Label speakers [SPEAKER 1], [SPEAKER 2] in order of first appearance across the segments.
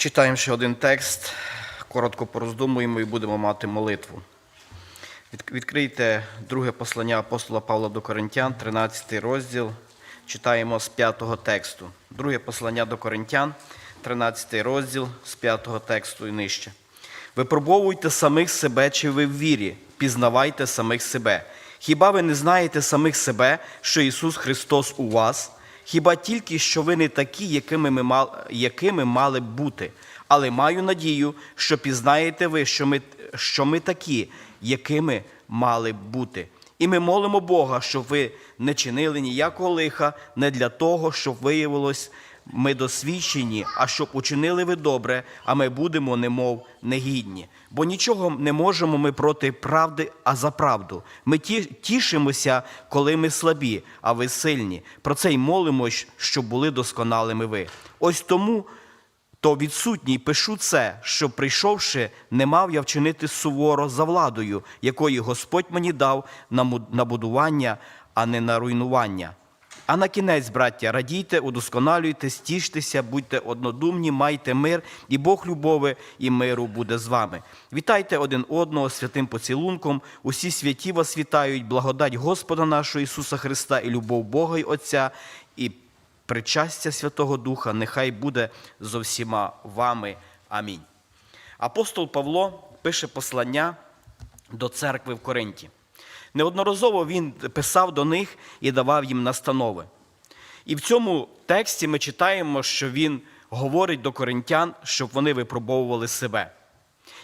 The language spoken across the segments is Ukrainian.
[SPEAKER 1] Читаємо ще один текст, коротко пороздумуємо і будемо мати молитву. Відкрийте друге послання апостола Павла до Коринтян, 13 розділ. Читаємо з 5 тексту. Друге послання до Коринтян, 13 розділ з 5 тексту і нижче. Випробовуйте самих себе, чи ви в вірі, пізнавайте самих себе. Хіба ви не знаєте самих себе, що Ісус Христос у вас? Хіба тільки що ви не такі, якими ми, мал, якими мали б бути? Але маю надію, що пізнаєте ви, що ми, що ми такі, якими мали б бути. І ми молимо Бога, щоб ви не чинили ніякого лиха, не для того, щоб виявилось ми досвідчені, а щоб учинили ви добре, а ми будемо немов негідні. Бо нічого не можемо ми проти правди, а за правду. Ми ті- тішимося, коли ми слабі, а ви сильні. Про це й молимось, щоб були досконалими ви. Ось тому то відсутній пишу це, що прийшовши, не мав я вчинити суворо за владою, якої Господь мені дав на будування, а не на руйнування. А на кінець, браття, радійте, удосконалюйтесь, тіштеся, будьте однодумні, майте мир, і Бог любови і миру буде з вами. Вітайте один одного святим поцілунком. Усі святі вас вітають, благодать Господа нашого Ісуса Христа і любов Бога й Отця, і причастя Святого Духа нехай буде зо всіма вами. Амінь. Апостол Павло пише послання до церкви в Коринті. Неодноразово він писав до них і давав їм настанови. І в цьому тексті ми читаємо, що він говорить до коринтян, щоб вони випробовували себе.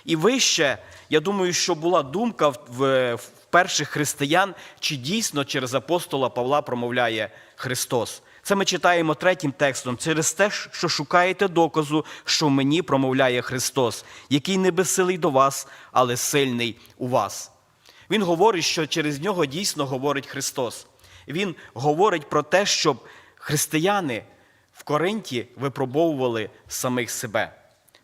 [SPEAKER 1] І вище, я думаю, що була думка в, перших християн, чи дійсно через апостола Павла промовляє Христос. Це ми читаємо третім текстом через те, що шукаєте доказу, що мені промовляє Христос, який не безсилий до вас, але сильний у вас. Він говорить, що через нього дійсно говорить Христос. Він говорить про те, щоб християни в Коринті випробовували самих себе.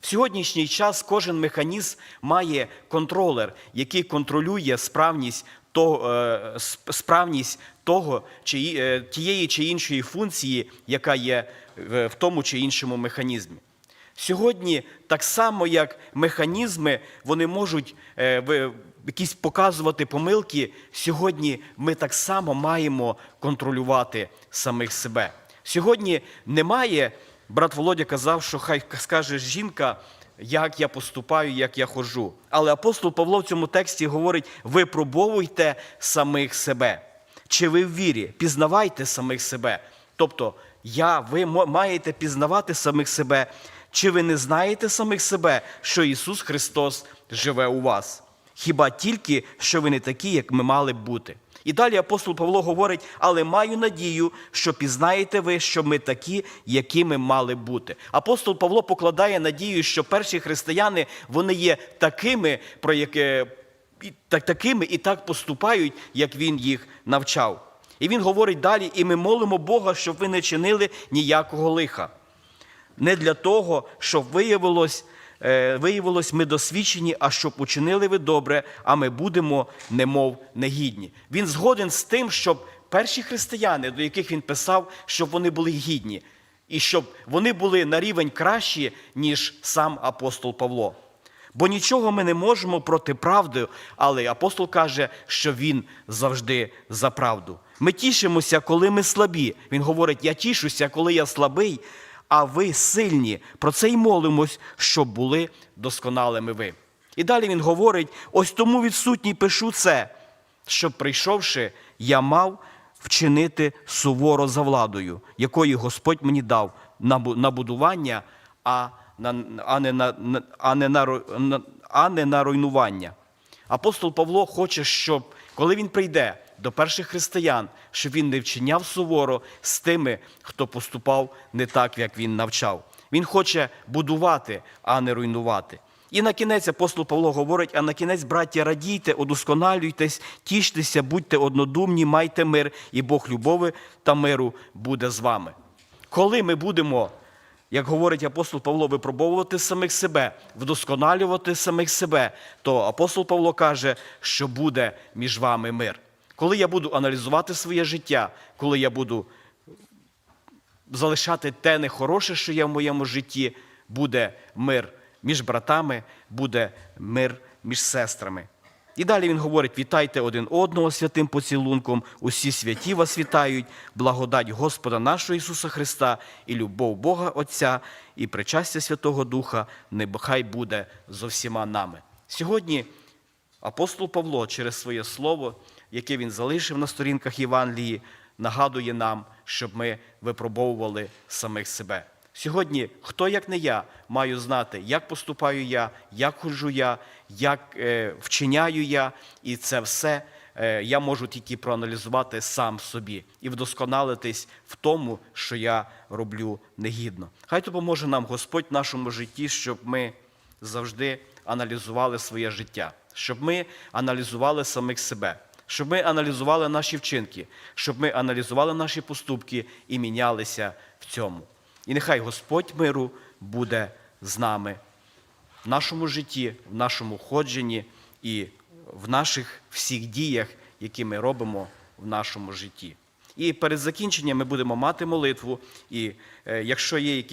[SPEAKER 1] В сьогоднішній час кожен механізм має контролер, який контролює справність того, е, того, е, тієї чи іншої функції, яка є в тому чи іншому механізмі. Сьогодні, так само як механізми, вони можуть е, якісь показувати помилки. Сьогодні ми так само маємо контролювати самих себе. Сьогодні немає, брат Володя казав, що хай скаже жінка, як я поступаю, як я ходжу. Але апостол Павло в цьому тексті говорить: випробовуйте самих себе. Чи ви в вірі? Пізнавайте самих себе. Тобто, я, ви маєте пізнавати самих себе. Чи ви не знаєте самих себе, що Ісус Христос живе у вас? Хіба тільки, що ви не такі, як ми мали б бути? І далі апостол Павло говорить, але маю надію, що пізнаєте ви, що ми такі, якими мали бути. Апостол Павло покладає надію, що перші християни вони є такими, про яке так, такими і так поступають, як він їх навчав. І він говорить далі: і ми молимо Бога, щоб ви не чинили ніякого лиха. Не для того, щоб виявилось, е, виявилось ми досвідчені, а щоб учинили ви добре, а ми будемо немов негідні. Він згоден з тим, щоб перші християни, до яких він писав, щоб вони були гідні, і щоб вони були на рівень кращі, ніж сам апостол Павло. Бо нічого ми не можемо проти правди, але апостол каже, що він завжди за правду. Ми тішимося, коли ми слабі. Він говорить: я тішуся, коли я слабий, а ви сильні. Про це й молимось, щоб були досконалими ви. І далі він говорить: ось тому відсутній пишу це, щоб прийшовши, я мав вчинити суворо за владою, якої Господь мені дав на будування, а, не, на, а, не, на, а не на руйнування. Апостол Павло хоче, щоб коли він прийде до перших християн, щоб він не вчиняв суворо з тими, хто поступав не так, як він навчав. Він хоче будувати, а не руйнувати. І на кінець апостол Павло говорить: а на кінець, браття, радійте, удосконалюйтесь, тіштеся, будьте однодумні, майте мир, і Бог любови та миру буде з вами. Коли ми будемо, як говорить апостол Павло, випробовувати самих себе, вдосконалювати самих себе, то апостол Павло каже, що буде між вами мир. Коли я буду аналізувати своє життя, коли я буду залишати те нехороше, що є в моєму житті, буде мир між братами, буде мир між сестрами. І далі він говорить: вітайте один одного святим поцілунком, усі святі вас вітають, благодать Господа нашого Ісуса Христа і любов Бога Отця, і причастя Святого Духа, нехай буде зо всіма нами. Сьогодні апостол Павло через своє слово, яке він залишив на сторінках Євангелії, нагадує нам, щоб ми випробовували самих себе. Сьогодні, хто як не я, маю знати, як поступаю я, як ходжу я, як е, вчиняю я, і це все е, я можу тільки проаналізувати сам собі і вдосконалитись в тому, що я роблю негідно. Хай допоможе нам Господь в нашому житті, щоб ми завжди аналізували своє життя, щоб ми аналізували самих себе, щоб ми аналізували наші вчинки, щоб ми аналізували наші поступки і мінялися в цьому. І нехай Господь миру буде з нами в нашому житті, в нашому ходженні і в наших всіх діях, які ми робимо в нашому житті. І перед закінченням ми будемо мати молитву. І е, якщо є якісь